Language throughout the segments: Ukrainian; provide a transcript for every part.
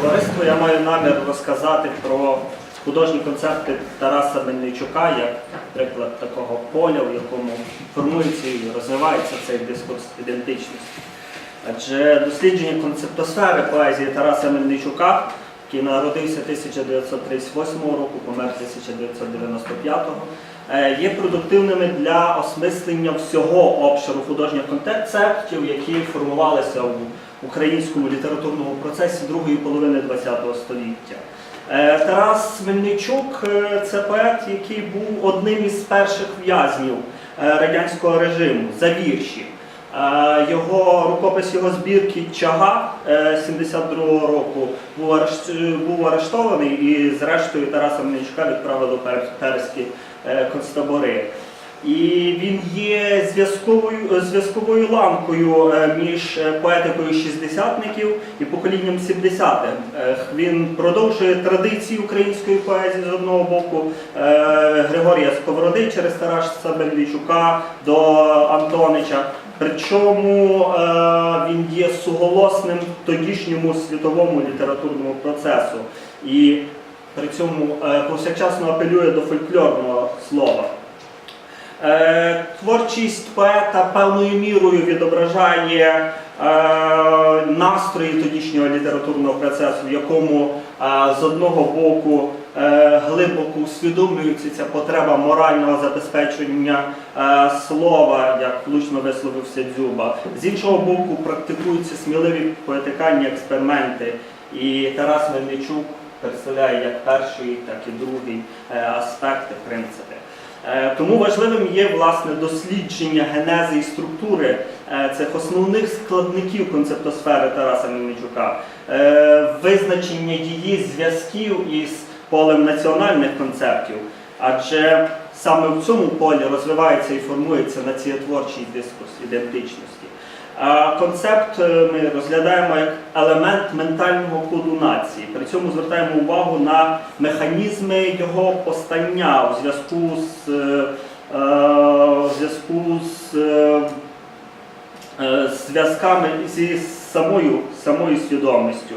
товариство. Я маю намір розказати про художні концепти Тараса Мельничука, як приклад такого поля, в якому формується і розвивається цей дискурс ідентичності. Адже дослідження концептосфери поезії Тараса Мельничука, який народився 1938 року, помер 1995 е, є продуктивними для осмислення всього обширу художніх концептів, які формувалися у українському літературному процесі другої половини ХХ століття. Е, Тарас Мельничук е, це поет, який був одним із перших в'язнів е, радянського режиму за вірші. Його рукопис його збірки Чага е, 72-го року був, арештований і зрештою Тараса Мельничука відправили пер- перські концтабори. І він є зв'язковою зв'язковою ланкою е, між е, поетикою шістдесятників і поколінням 70-х. Е, Він продовжує традиції української поезії з одного боку е, Григорія Сковороди через Тараса Мельничука до Антонича. Причому е, він є суголосним тодішньому світовому літературному процесу і при цьому е, повсякчасно апелює до фольклорного слова. Е, Творчість поета певною мірою відображає е, настрої тодішнього літературного процесу, в якому е, з одного боку глибоко усвідомлюється ця потреба морального забезпечення слова, як влучно висловився Дзюба. З іншого боку, практикуються сміливі поетикальні експерименти. І Тарас Мельничук представляє як перший, так і другий аспекти, принципи. Е, Тому важливим є власне дослідження генези і структури е, цих основних складників концептосфери Тараса Мельничука, е, визначення її зв'язків із полем національних концептів, адже саме в цьому полі розвивається і формується націотворчий дискурс ідентичності. А Концепт е, ми розглядаємо як елемент ментального коду нації. При цьому звертаємо увагу на механізми його постання у зв'язку з, е, е, зв'язку з зв'язками зі самою, самою свідомістю.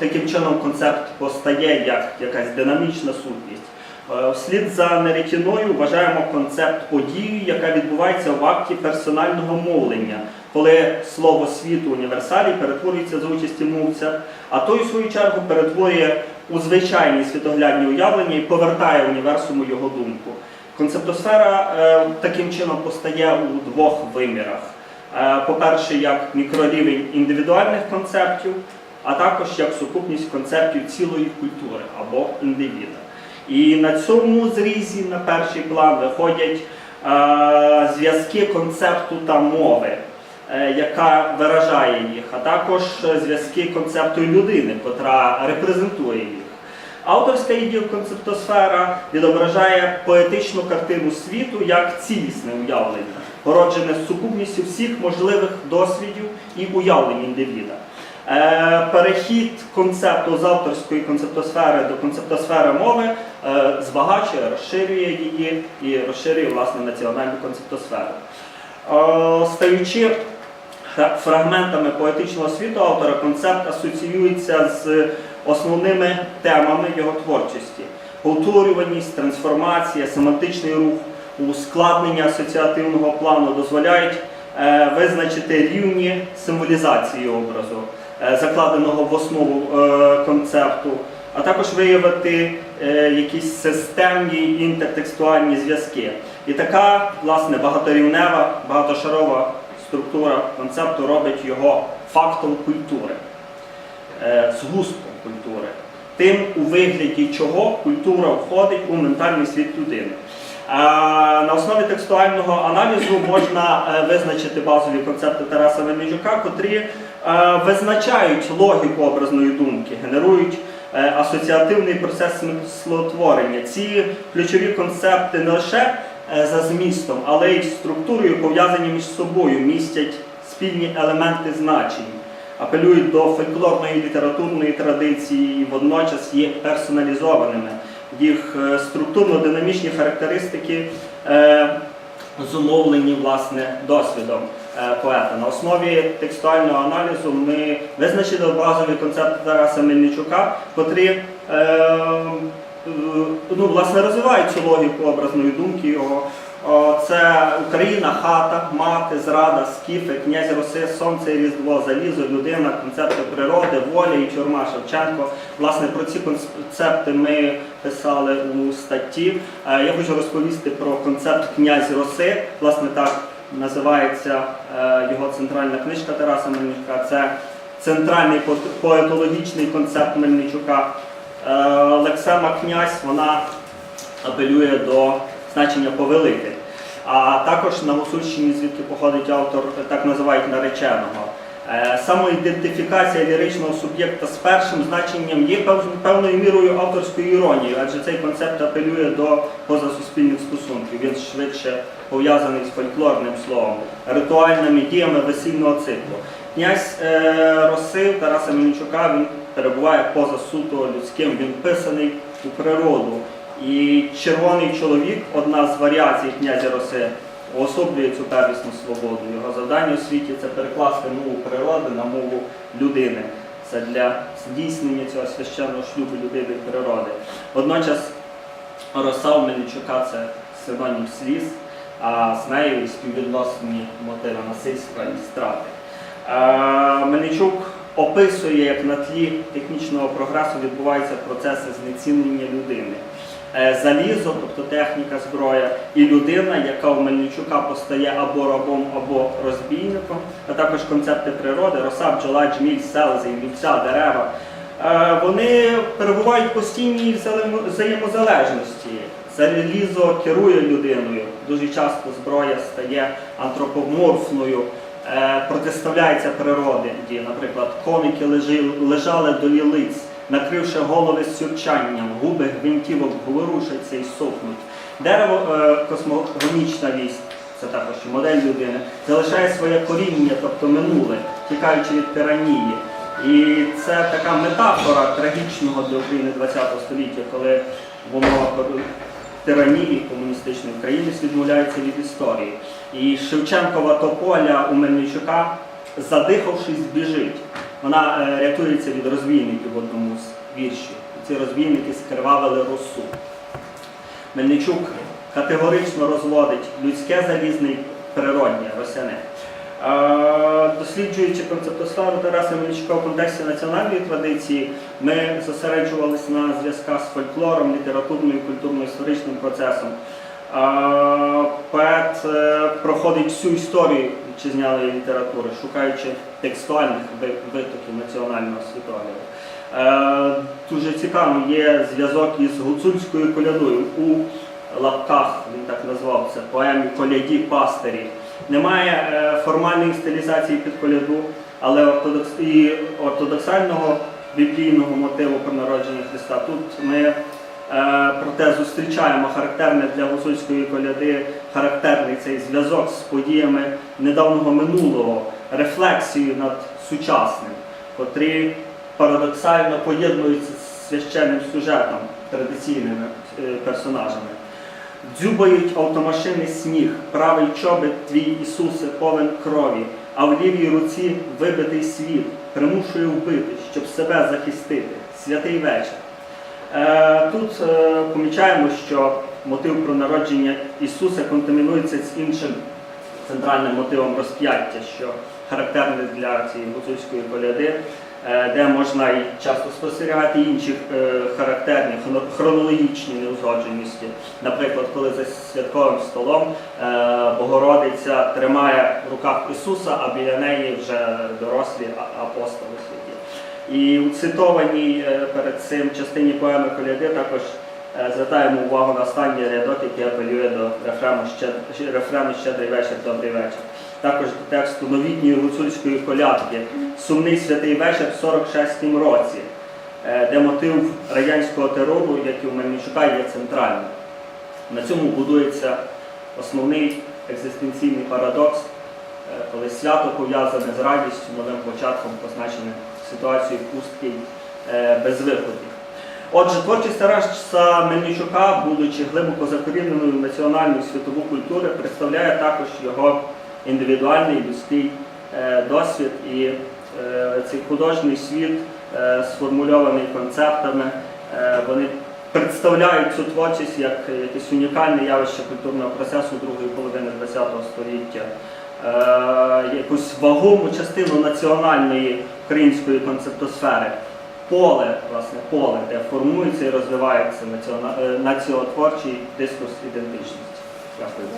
Таким чином концепт постає як якась динамічна сутність. Е, Вслід за Нерекіною вважаємо концепт події, яка відбувається в акті персонального мовлення, коли слово світу універсалій перетворюється за участі мовця, а той, в свою чергу, перетворює у звичайні світоглядні уявлення і повертає універсуму його думку. Концептосфера е, таким чином постає у двох вимірах. Е, По-перше, як мікрорівень індивідуальних концептів, а також як сукупність концептів цілої культури або індивіда. І на цьому зрізі на перший план виходять е, зв'язки концепту та мови, е, яка виражає їх, а також зв'язки концепту людини, котра репрезентує їх. Авторська ідея концептосфера відображає поетичну картину світу як цілісне уявлення, породжене з сукупністю всіх можливих досвідів і уявлень індивіда. Е, Перехід концепту з авторської концептосфери до концептосфери мови е, збагачує, розширює її і розширює власне національну концептосферу. Е, Стаючи фрагментами поетичного світу автора, концепт асоціюється з основними темами його творчості: повторюваність, трансформація, семантичний рух, ускладнення асоціативного плану дозволяють визначити рівні символізації образу, закладеного в основу е, концепту, а також виявити е, якісь системні інтертекстуальні зв'язки. І така, власне, багаторівнева, багатошарова структура концепту робить його фактом культури, е, згустком культури. Тим, у вигляді чого культура входить у ментальний світ людини. На основі текстуального аналізу можна е, визначити базові концепти Тараса Мельничука, котрі е, визначають логіку образної думки, генерують е, асоціативний процес смислотворення. Ці ключові концепти не лише е, за змістом, але й структурою пов'язані між собою, містять спільні елементи значень, апелюють до фольклорної літературної традиції і водночас є персоналізованими. Їх е, структурно-динамічні характеристики е, зумовлені власне досвідом. Е, поета. На основі текстуального аналізу ми визначили базові концепти Тараса Мельничука, котрі е, е, ну, власне, розвивають цю логіку образної думки його. Це Україна, хата, мати, зрада, скіфи, князь Роси, сонце, різдво, залізо, людина, концепти природи, воля і тюрма Шевченко. Власне, про ці концепти ми писали у статті. Я хочу розповісти про концепт князь Роси. Власне, так називається е, його центральна книжка Тараса Мельничука. Це центральний поетологічний концепт Мельничука. Е, Лексема князь вона апелює до значення повелити. А також на Гусульщині, звідки походить автор, так називають нареченого. Е, Самоідентифікація ліричного суб'єкта з першим значенням є певною мірою авторською іронією, адже цей концепт апелює до позасуспільних стосунків. Він швидше пов'язаний з фольклорним словом, ритуальними діями весільного циклу. Князь е, Росив Тараса Мельничука він перебуває поза суто людським, він писаний у природу. І червоний чоловік, одна з варіацій князя Роси, уособлює цю первісну свободу. Його завдання у світі це перекласти мову природи на мову людини. Це для здійснення цього священного шлюбу людини і природи. Водночас роса у Мельничука це синонім сліз, а з нею співвідносні мотиви насильства і страти. Мельничук описує, як на тлі технічного прогресу відбуваються процеси знецінення людини. Е, Залізо, тобто техніка, зброя, і людина, яка у Мельничука постає або рабом, або розбійником, а також концепти природи, роса, бджола, джміль, селезень, вівця, дерева. Е, Вони перебувають в постійній взаємозалежності. Залізо керує людиною. Дуже часто зброя стає антропоморфною, е, протиставляється природі. Наприклад, коники лежали до лілиць, накривши голови сюрчанням, губи гвинтівок ворушаться і сохнуть. Дерево е, космогонічна вість, це також модель людини, залишає своє коріння, тобто минуле, тікаючи від тиранії. І це така метафора трагічного для України ХХ століття, коли воно тиранії комуністичної України відмовляється від історії. І Шевченкова тополя у Мельничука, задихавшись, біжить. Вона е, рятується від розбійників в одному з віршів. Ці розбійники скривавили росу. Мельничук категорично розводить людське залізне і природнє росяне. Е, Досліджуючи концептосферу Тараса Мельничука в контексті національної традиції, ми зосереджувалися на зв'язках з фольклором, літературною, культурно-історичним процесом. Поет е, проходить всю історію вітчизняної літератури, шукаючи текстуальних витоків національного світогляду. Е, Дуже цікавим є зв'язок із гуцульською колядою у лапках, він так назвав це, поемі коляді пастирі. Немає е, формальної стилізації під коляду, але ортодокс... і ортодоксального біблійного мотиву про народження Христа. Тут ми проте зустрічаємо характерне для гуцульської коляди, характерний цей зв'язок з подіями недавнього минулого, рефлексію над сучасним, котрі парадоксально поєднуються з священним сюжетом, традиційними е, персонажами. Дзюбають автомашини сніг, правий чобит твій Ісусе повен крові, а в лівій руці вибитий світ, примушує вбити, щоб себе захистити. Святий вечір. Е, Тут е, помічаємо, що мотив про народження Ісуса контамінується з іншим центральним мотивом розп'яття, що характерне для цієї гуцульської коляди, е, де можна і часто спостерігати інші характерні хронологічні неузгодженості. Наприклад, коли за святковим столом Богородиця тримає в руках Ісуса, а біля неї вже дорослі апостоли. І у цитованій е, перед цим частині поеми Коляди також е, звертаємо увагу на останній рядок, який апелює до рефрену «Щед- рефрену Щедрий вечір, добрий вечір. Також до тексту новітньої гуцульської колядки Сумний святий вечір в 46-м році, е, де мотив радянського терору, як і у Мельничука, є центральним. На цьому будується основний екзистенційний парадокс, коли свято пов'язане з радістю, новим початком, позначене ситуацією пустки е, безвиходів. Отже, творчість Тараса Мельничука, будучи глибоко закоріненою в національну світову культуру, представляє також його індивідуальний людський е, досвід і е, цей художній світ, сформульований концептами, вони представляють цю творчість як якесь унікальне явище культурного процесу другої половини ХХ століття, якусь вагому частину національної української концептосфери. Поле, власне, поле, де формується і розвивається націона- е, дискурс ідентичності. Дякую.